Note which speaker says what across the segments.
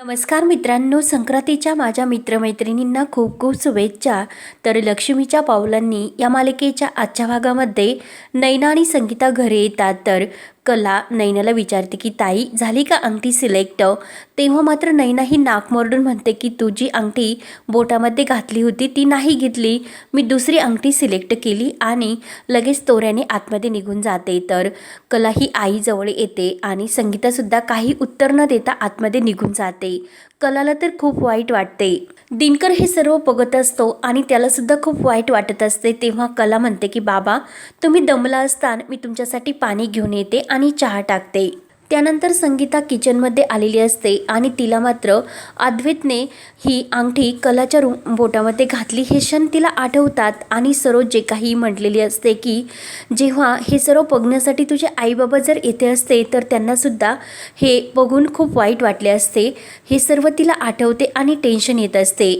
Speaker 1: नमस्कार मित्रांनो संक्रांतीच्या माझ्या मित्रमैत्रिणींना खूप खूप शुभेच्छा. तर लक्ष्मीच्या पावलांनी या मालिकेच्या आजच्या भागामध्ये नैना आणि संगीता घरी येतात. तर कला नैनाला विचारते की ताई झाली का अंगठी सिलेक्ट तेव्हा मात्र नैना ही नाक मोरडून म्हणते की तुझी अंगठी बोटामध्ये घातली होती ती नाही घेतली. मी दुसरी अंगठी सिलेक्ट केली आणि लगेच तोऱ्याने आतमध्ये निघून जाते. तर कला ही आईजवळ येते आणि संगीतासुद्धा काही उत्तर न देता आतमध्ये निघून जाते. कलाला तर खूप वाईट वाटते. दिनकर हे सर्व बघत असतो आणि त्यालासुद्धा खूप वाईट वाटत असते. तेव्हा कला म्हणते की बाबा तुम्ही दमला असताना मी तुमच्यासाठी पाणी घेऊन येते आणि चहा टाकते. त्यानंतर संगीता किचनमध्ये आलेली असते आणि तिला मात्र अद्वैतने ही अंगठी कलाच्या रू बोटामध्ये घातली. हे क्षण तिला आठवतात आणि सर्व जे काही म्हटलेली असते की जेव्हा हे सर्व बघण्यासाठी तुझे आईबाबा जर येथे असते तर त्यांनासुद्धा हे बघून खूप वाईट वाटले असते. हे सर्व तिला आठवते आणि टेन्शन येत असते.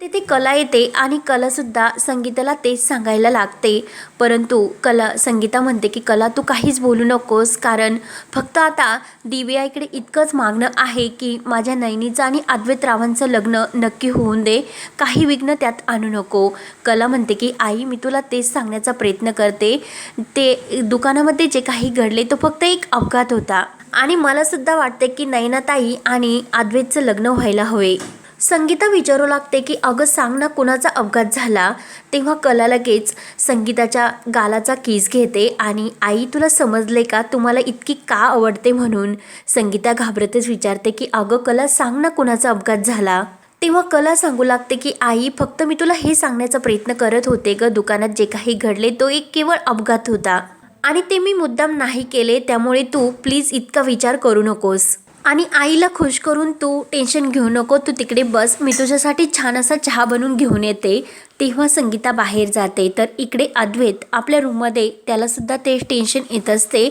Speaker 1: तिथे कला येते आणि कलासुद्धा संगीताला तेच सांगायला लागते. परंतु कला संगीता म्हणते की कला तू काहीच बोलू नकोस. कारण फक्त आता दिव्याईकडे इतकंच मागणं आहे की माझ्या नैनीचं आणि अद्वैत रावांचं लग्न नक्की होऊन दे. काही विघ्न त्यात आणू नको. कला म्हणते की आई मी तुला तेच सांगण्याचा प्रयत्न करते. ते दुकानामध्ये जे काही घडले तो फक्त एक अपघात होता. आणि मलासुद्धा वाटते की नैनाताई आणि अद्वैतचं लग्न व्हायला हवे. संगीता विचारू लागते की अगं सांग ना कुणाचा अपघात झाला. तेव्हा कला लगेच संगीताच्या गालाचा किस घेते आणि आई तुला समजले का? तुम्हाला इतकी का आवडते म्हणून? संगीता घाबरतेच विचारते की अगं कला सांग ना कुणाचा अपघात झाला? तेव्हा कला सांगू लागते की आई फक्त मी तुला हे सांगण्याचा प्रयत्न करत होते ग. दुकानात जे काही घडले तो एक केवळ अपघात होता. आणि ते मी मुद्दाम नाही केले त्यामुळे तू प्लीज इतका विचार करू नकोस. आणि आईला खुश करून तू टेन्शन घेऊ नको तू तिकडे बस. मी तुझ्यासाठी छान असा चहा बनवून घेऊन येते. तेव्हा संगीता बाहेर जाते. तर इकडे अद्वैत आपल्या रूममध्ये त्यालासुद्धा ते टेन्शन येत असते.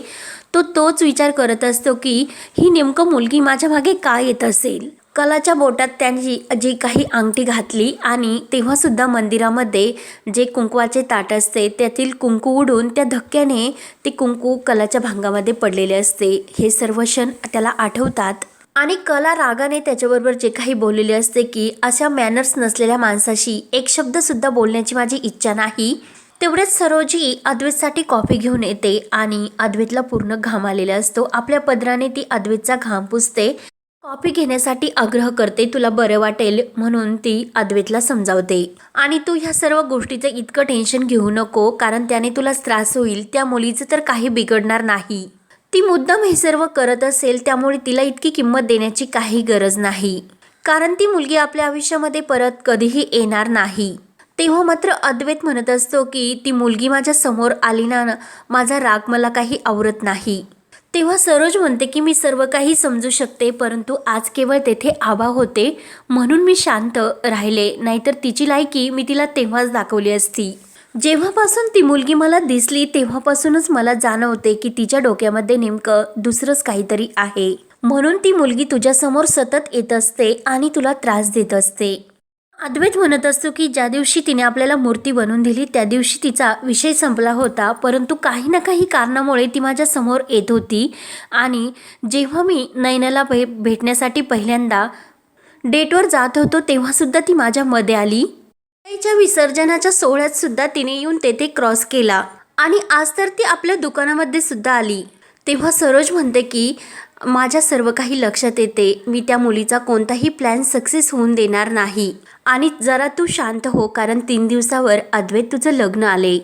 Speaker 1: तो तोच विचार करत असतो की ही नेमकं मुलगी माझ्या मागे का येत असेल? कलाच्या बोटात त्यांची जी काही अंगठी घातली आणि तेव्हासुद्धा मंदिरामध्ये जे कुंकवाचे ताट असते त्यातील कुंकू उडून त्या धक्क्याने ते कुंकू कलाच्या भांगामध्ये पडलेले असते. हे सर्व क्षण त्याला आठवतात. आणि कला रागाने त्याच्याबरोबर जे काही बोललेले असते की अशा मॅनर्स नसलेल्या माणसाशी एक शब्दसुद्धा बोलण्याची माझी इच्छा नाही. तेवढेच सरोजी अद्वैतसाठी कॉफी घेऊन येते आणि अद्वैतला पूर्ण घाम आलेला असतो. आपल्या पदराने ती अद्वैतचा घाम पुसते. कॉफी घेण्यासाठी आग्रह करते तुला बरं वाटेल म्हणून ती अद्वैतला समजावते. आणि तू ह्या सर्व गोष्टीचं इतकं टेन्शन घेऊ नको कारण त्याने तुला त्रास होईल त्या मुलीचं तर काही बिघडणार नाही. ती मुद्दाम हे सर्व करत असेल त्यामुळे तिला इतकी किंमत देण्याची काही गरज नाही. कारण ती मुलगी आपल्या आयुष्यामध्ये परत कधीही येणार नाही. तेव्हा मात्र अद्वैत म्हणत असतो की ती मुलगी माझ्यासमोर आली ना माझा राग मला काही आवरत नाही. तेव्हा सरोज म्हणते की मी सर्व काही समजू शकते परंतु आज केवळ तेथे आबा होते. म्हणून मी शांत राहिले. नाहीतर तिची लायकी मी तिला तेव्हाच दाखवली असती. जेव्हापासून ती मुलगी मला दिसली तेव्हापासूनच मला जाणवते की तिच्या डोक्यामध्ये नेमकं दुसरंच काहीतरी आहे. म्हणून ती मुलगी तुझ्यासमोर सतत येत असते आणि तुला त्रास देत असते. अद्वैत म्हणत असतो की ज्या दिवशी तिने आपल्याला मूर्ती बनवून दिली त्या दिवशी तिचा विषय संपला होता. परंतु काही ना काही कारणामुळे ती माझ्यासमोर येत होती. आणि जेव्हा मी नैनाला भे भेटण्यासाठी पहिल्यांदा डेटवर जात होतो तेव्हासुद्धा ती माझ्यामध्ये आली. तिच्या विसर्जनाच्या सोहळ्यात सुद्धा तिने येऊन तेथे क्रॉस केला. आणि आज तर ती आपल्या दुकानामध्ये सुद्धा आली. तेव्हा सरोज म्हणते की माझ्या सर्व काही लक्षात येते. मी त्या मुलीचा कोणताही प्लॅन सक्सेस होऊन देणार नाही. आणि जरा तू शांत हो कारण तीन दिवसावर अद्वैत तुझं लग्न आले.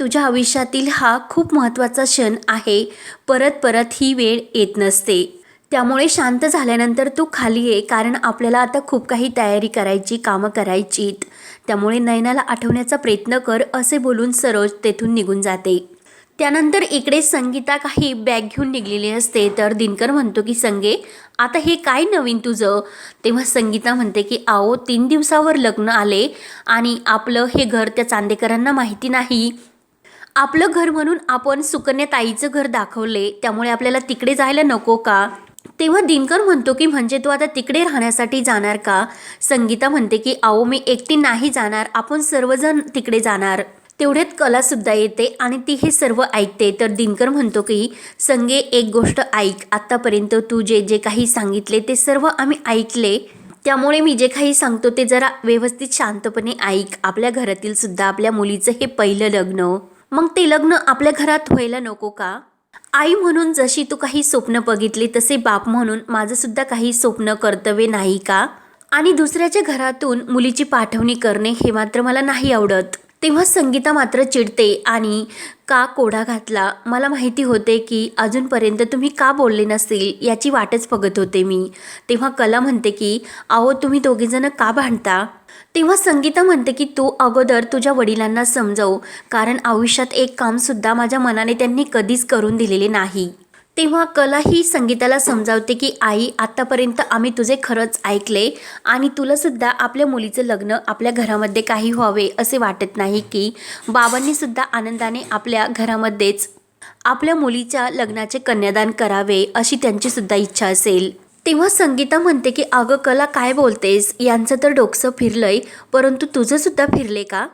Speaker 1: तुझ्या आयुष्यातील हा खूप महत्त्वाचा क्षण आहे. परत परत ही वेळ येत नसते. त्यामुळे शांत झाल्यानंतर तू खाली ये कारण आपल्याला आता खूप काही तयारी करायची कामं करायचीत. त्यामुळे नयनाला आठवण्याचा प्रयत्न कर असे बोलून सरोज तेथून निघून जाते. त्यानंतर इकडे संगीता काही बॅग घेऊन निघलेली असते. तर दिनकर म्हणतो की संगे आता हे काय नवीन तुझं? तेव्हा संगीता म्हणते की आओ तीन दिवसावर लग्न आले आणि आपलं हे घर त्या चांदेकरांना माहिती नाही. आपलं घर म्हणून आपण सुकन्या ताईचं घर दाखवले. त्यामुळे आपल्याला तिकडे जायला नको का? तेव्हा दिनकर म्हणतो की म्हणजे तू आता तिकडे राहण्यासाठी जाणार का? संगीता म्हणते की आओ मी एकटी नाही जाणार. आपण सर्वजण तिकडे जाणार. तेवढ्यात कलासुद्धा येते आणि ती हे सर्व ऐकते. तर दिनकर म्हणतो की संगे एक गोष्ट ऐक. आत्तापर्यंत तू जे जे काही सांगितले ते सर्व आम्ही ऐकले. त्यामुळे मी जे काही सांगतो ते जरा व्यवस्थित शांतपणे ऐक. आपल्या घरातील सुद्धा आपल्या मुलीचं हे पहिलं लग्न. मग ते लग्न आपल्या घरात व्हायला नको का? आई म्हणून जशी तू काही स्वप्न बघितली तसे बाप म्हणून माझंसुद्धा काही स्वप्न कर्तव्य नाही का? आणि दुसऱ्याच्या घरातून मुलीची पाठवणी करणे हे मात्र मला नाही आवडत. तेव्हा संगीता मात्र चिडते आणि का कोडा घातला? मला माहिती होते की अजूनपर्यंत तुम्ही का बोलले नसतील याची वाटच बघत होते मी. तेव्हा कला म्हणते की अहो तुम्ही दोघेजणं का भांडता? तेव्हा संगीता म्हणते की तू अगोदर तुझ्या वडिलांना समजव कारण आयुष्यात एक कामसुद्धा माझ्या मनाने त्यांनी कधीच करून दिलेले नाही. तेव्हा कला ही संगीताला समजावते की आई आत्तापर्यंत आम्ही तुझे खरंच ऐकले आणि तुलासुद्धा आपल्या मुलीचं लग्न आपल्या घरामध्ये काही व्हावे असे वाटत नाही की बाबांनी सुद्धा आनंदाने आपल्या घरामध्येच आपल्या मुलीच्या लग्नाचे कन्यादान करावे अशी त्यांची सुद्धा इच्छा असेल. तेव्हा संगीता म्हणते की अगं कला काय बोलतेस? यांचं तर डोकसं फिरलंय परंतु तुझंसुद्धा फिरले का?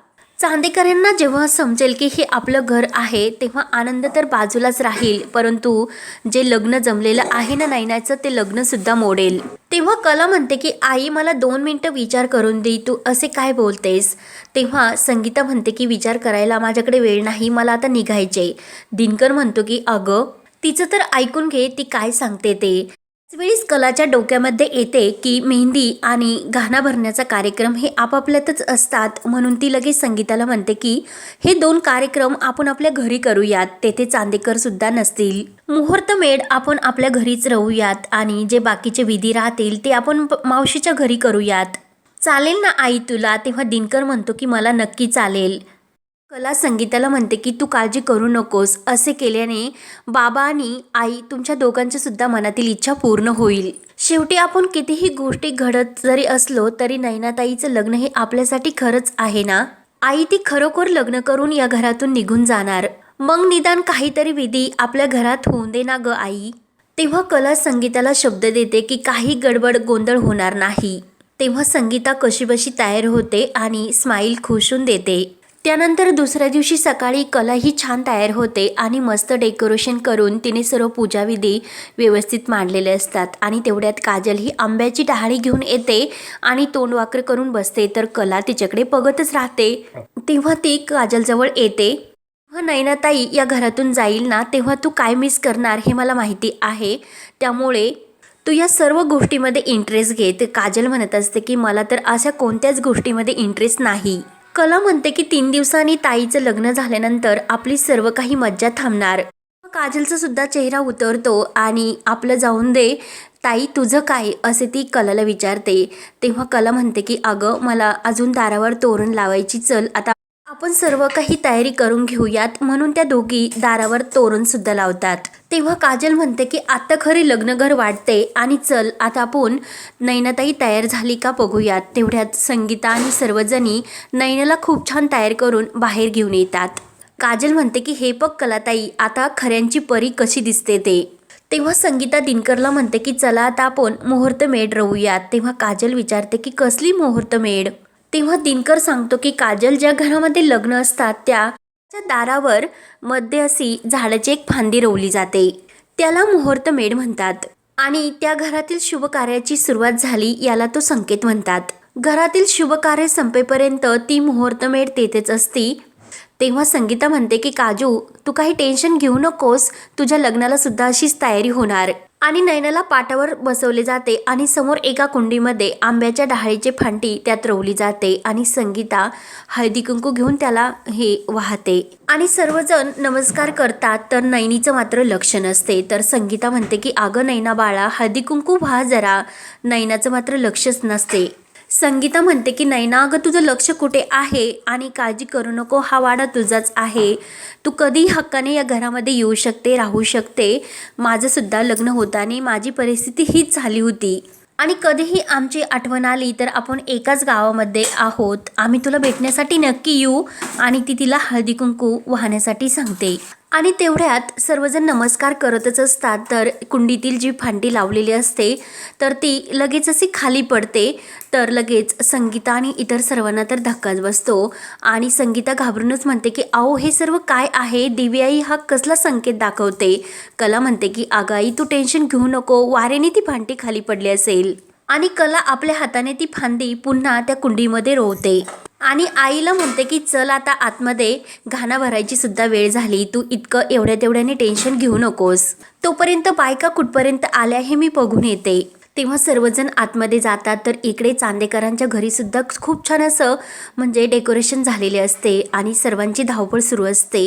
Speaker 1: चांदेकरांना जेव्हा समजेल की हे आपलं घर आहे तेव्हा आनंद तर बाजूलाच राहील. परंतु जे लग्न जमलेलं आहे ना नायनाचं ते लग्नसुद्धा मोडेल. तेव्हा कला म्हणते की आई मला दोन मिनटं विचार करून दे तू असे काय बोलतेस? तेव्हा संगीता म्हणते की विचार करायला माझ्याकडे वेळ नाही मला आता निघायचे दिनकर म्हणतो की अगं तिचं तर ऐकून घे ती काय सांगते ते? वेळीच कलाच्या डोक्यामध्ये येते की मेहंदी आणि गाणा भरण्याचा कार्यक्रम हे आपापल्यातच असतात म्हणून ती लगेच संगीताला म्हणते की हे दोन कार्यक्रम आपण आपल्या घरी करूयात तेथे चांदेकर सुद्धा नसतील. मुहूर्त मेड आपण आपल्या घरीच राहूयात आणि जे बाकीचे विधी राहतील ते आपण मावशीच्या घरी करूयात. चालेल ना आई तुला? तेव्हा दिनकर म्हणतो की मला नक्की चालेल. कला संगीताला म्हणते की तू काळजी करू नकोस असे केल्याने बाबा आणि आई तुमच्या दोघांच्या सुद्धा मनातील इच्छा पूर्ण होईल. शेवटी आपण कितीही गोष्टी घडत जरी असलो तरी नैनाताईचं लग्न हे आपल्यासाठी खरंच आहे ना? आई ती खरोखर लग्न करून या घरातून निघून जाणार. मग निदान काहीतरी विधी आपल्या घरात होऊन दे ना ग आई. तेव्हा कला संगीताला शब्द देते की काही गडबड गोंधळ होणार नाही. तेव्हा संगीता कशीबशी तयार होते आणि स्माईल खुशून देते. त्यानंतर दुसऱ्या दिवशी सकाळी कला ही छान तयार होते आणि मस्त डेकोरेशन करून तिने सर्व पूजाविधी व्यवस्थित मांडलेले असतात. आणि तेवढ्यात काजल ही आंब्याची डहाळी घेऊन येते आणि तोंडवाकर करून बसते. तर कला तिच्याकडे बघतच राहते. तेव्हा ती काजलजवळ येते. व नैनाताई या घरातून जाईल ना तेव्हा तू काय मिस करणार हे मला माहिती आहे. त्यामुळे तू या सर्व गोष्टीमध्ये इंटरेस्ट घेत काजल म्हणत असते की मला तर अशा कोणत्याच गोष्टीमध्ये इंटरेस्ट नाही. कला म्हणते की तीन दिवसांनी ताईचं लग्न झाल्यानंतर आपली सर्व काही मज्जा थांबणार. काजलचा सुद्धा चेहरा उतरतो आणि आपलं जाऊन दे. ताई तुझं काय? असे ती कलाला विचारते. तेव्हा कला म्हणते की अगं मला अजून दारावर तोरण लावायची चल. आता आपण सर्व काही तयारी करून घेऊयात. म्हणून त्या दोघी दारावर तोरण सुद्धा लावतात. तेव्हा काजल म्हणते की आत्ता खरी लग्नघर वाटते आणि चल आता आपण नैनाताई तयार झाली का बघूयात. तेवढ्यात संगीता आणि सर्वजणी नैनाला खूप छान तयार करून बाहेर घेऊन येतात. काजल म्हणते की हे बघ कलाताई आता खऱ्यांची परी कशी दिसते ते. तेव्हा संगीता दिनकरला म्हणते की चला आता आपण मुहूर्त मेढ राहूयात तेव्हा काजल विचारते की कसली मुहूर्त मेढ? तेव्हा दिनकर सांगतो की काजल ज्या घरामध्ये लग्न असतात त्या च्या दारावर मध्ये अशी झाडाची एक फांदी रोवली जाते. त्याला मुहूर्त मेढ म्हणतात. आणि त्या घरातील शुभ कार्याची सुरुवात झाली याला तो संकेत म्हणतात. घरातील शुभ कार्य संपेपर्यंत ती मुहूर्त मेढ तेथेच असती. तेव्हा संगीता म्हणते की काजू तू काही टेन्शन घेऊ नकोस. तुझ्या लग्नाला सुद्धा अशीच तयारी होणार. आणि नयनाला पाटावर बसवले जाते आणि समोर एका कुंडीमध्ये आंब्याच्या डहाळीची फांटी त्यात रोवली जाते आणि संगीता हळदी कुंकू घेऊन त्याला हे वाहते. आणि सर्वजण नमस्कार करतात तर नैनीचं मात्र लक्ष नसते. तर संगीता म्हणते की अगं नैना बाळा हळदी कुंकू व्हा जरा. नैनाचं मात्र लक्षच नसते. संगीता म्हणते की नैना अगं तुझं लक्ष कुठे आहे? आणि काळजी करू नको हा वाडा तुझाच आहे. तू कधी हक्काने या घरामध्ये येऊ शकते राहू शकते. माझंसुद्धा लग्न होताना माझी परिस्थिती हीच झाली होती. आणि कधीही आमची आठवण आली तर आपण एकाच गावामध्ये आहोत. आम्ही तुला भेटण्यासाठी नक्की येऊ आणि ती तिला हळदी कुंकू वाहण्यासाठी सांगते. आणि तेवढ्यात सर्वजण नमस्कार करतच असतात. तर कुंडीतील जी फांदी लावलेली असते तर ती लगेच अशी खाली पडते. तर लगेच संगीता आणि इतर सर्वांना तर धक्काच बसतो. आणि संगीता घाबरूनच म्हणते की अहो हे सर्व काय आहे? दिव्याई हा कसला संकेत दाखवते? कला म्हणते की आगाई तू टेन्शन घेऊ नको. वारेने ती फांदी खाली पडली असेल. आणि कला आपल्या हाताने ती फांदी पुन्हा त्या कुंडीमध्ये रोवते. आणि आईला म्हणते की चल आता आतमध्ये घाणा भरायची सुद्धा वेळ झाली. तू इतकं एवढ्या तेवढ्याने टेन्शन घेऊ नकोस. तोपर्यंत बायका कुठपर्यंत आल्या हे मी बघून येते. तेव्हा सर्वजण आतमध्ये जातात. तर इकडे चांदेकरांच्या घरीसुद्धा खूप छान असं म्हणजे डेकोरेशन झालेले असते आणि सर्वांची धावपळ सुरू असते.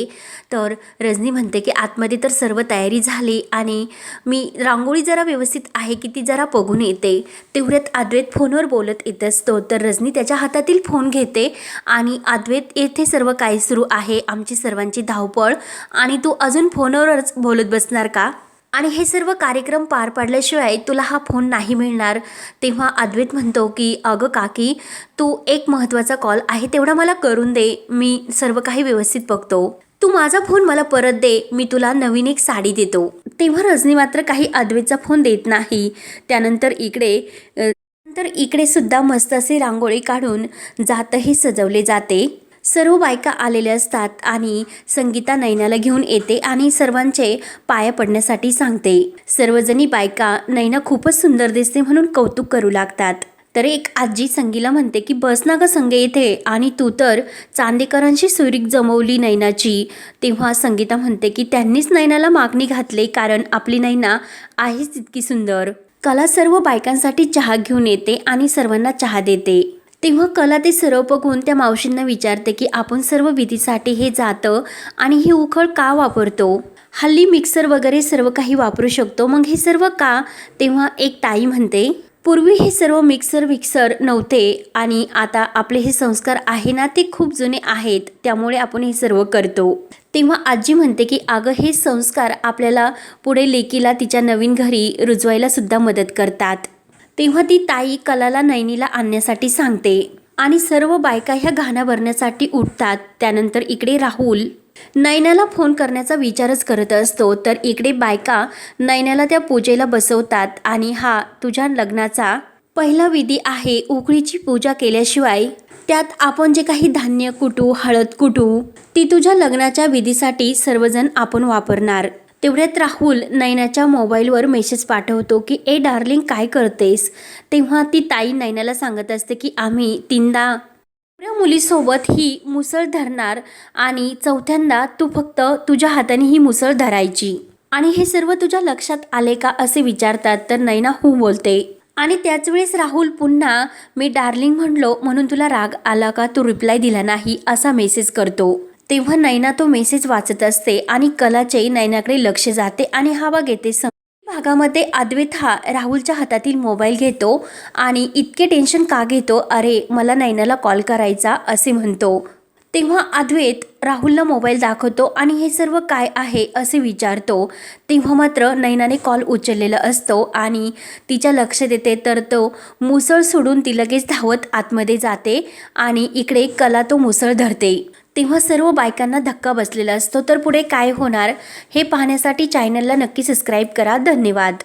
Speaker 1: तर रजनी म्हणते की आतमध्ये तर सर्व तयारी झाली आणि मी रांगोळी जरा व्यवस्थित आहे की ती जरा बघून येते. तेवढ्यात अद्वैत फोनवर बोलत येत असतो. तर रजनी त्याच्या हातातील फोन घेते आणि अद्वैत येथे सर्व काय सुरू आहे? आमची सर्वांची धावपळ आणि तू अजून फोनवरच बोलत बसणार का? आणि हे सर्व कार्यक्रम पार पाडल्याशिवाय तुला हा फोन नाही मिळणार. तेव्हा अद्वैत म्हणतो की अगं काकी तू एक महत्त्वाचा कॉल आहे तेवढा मला करून दे. मी सर्व काही व्यवस्थित बघतो. तू माझा फोन मला परत दे. मी तुला नवीन एक साडी देतो. तेव्हा रजनी मात्र काही अद्वैतचा फोन देत नाही. त्यानंतर इकडे अ, नंतर इकडे सुद्धा मस्त असे रांगोळी काढून जातही सजवले जाते. सर्व बायका आलेल्या असतात आणि संगीता नैनाला घेऊन येते आणि सर्वांचे पाया पडण्यासाठी सांगते. सर्वजणी बायका नैना खूपच सुंदर दिसते म्हणून कौतुक करू लागतात. तर एक आजी संगीला म्हणते की बस ना ग संगे येथे आणि तू तर चांदेकरांशी सुरीक जमवली नैनाची. तेव्हा संगीता म्हणते की त्यांनीच नैनाला मागणी घातली कारण आपली नैना आहेच तितकी सुंदर. कला सर्व बायकांसाठी चहा घेऊन येते आणि सर्वांना चहा देते. तेव्हा कला ते सर्व बघून त्या मावशींना विचारते की आपण सर्व विधीसाठी हे जातं आणि ही उखळ का वापरतो? हल्ली मिक्सर वगैरे सर्व काही वापरू शकतो. मग हे सर्व का? तेव्हा एक ताई म्हणते पूर्वी हे सर्व मिक्सर विक्सर नव्हते आणि आता आपले हे संस्कार आहे ना ते खूप जुने आहेत. त्यामुळे आपण हे सर्व करतो. तेव्हा आजी म्हणते की अगं हे संस्कार आपल्याला पुढे लेकीला तिच्या नवीन घरी रुजवायला सुद्धा मदत करतात. तेव्हा ती ताई कलाला नैनीला आणण्यासाठी सांगते. आणि सर्व बायका ह्या घाणा भरण्यासाठी उठतात. त्यानंतर इकडे राहुल नैनाला फोन करण्याचा विचारच करत असतो. तर इकडे बायका नैनाला त्या पूजेला बसवतात. आणि हा तुझ्या लग्नाचा पहिला विधी आहे. उकळीची पूजा केल्याशिवाय त्यात आपण जे काही धान्य कुटू हळद कुटू ती तुझ्या लग्नाच्या विधीसाठी सर्वजण आपण वापरणार. तेवढ्यात राहुल नैनाच्या मोबाईलवर मेसेज पाठवतो की ए डार्लिंग काय करतेस? तेव्हा ती ताई नैनाला सांगत असते की आम्ही तीनदा त्या मुलीसोबत ही मुसळ धरणार आणि चौथ्यांदा तू फक्त तुझ्या हाताने ही मुसळ धरायची. आणि हे सर्व तुझ्या लक्षात आले का असे विचारतात. तर नैना हो बोलते आणि त्याच वेळेस राहुल पुन्हा मी डार्लिंग म्हणलो म्हणून तुला राग आला का? तू रिप्लाय दिला नाही असा मेसेज करतो. तेव्हा नैना तो मेसेज वाचत असते आणि कलाचे नैनाकडे लक्ष जाते आणि हवा घेते. भागामध्ये अद्वैत हा राहुलच्या हातातील मोबाईल घेतो आणि इतके टेन्शन का घेतो? अरे मला नैनाला कॉल करायचा असे म्हणतो. तेव्हा अद्वैत राहुलला मोबाईल दाखवतो आणि हे सर्व काय आहे असे विचारतो. तेव्हा मात्र नैनाने कॉल उचललेला असतो आणि तिच्या लक्ष देते तर तो मुसळ सोडून ती लगेच धावत आतमध्ये जाते आणि इकडे कला तो मुसळ धरते. तेव्हा सर्व बायकांना धक्का बसलेला असतो. तर पुढे काय होणार? हे पाहण्यासाठी चॅनलला नक्की सबस्क्राईब करा. धन्यवाद.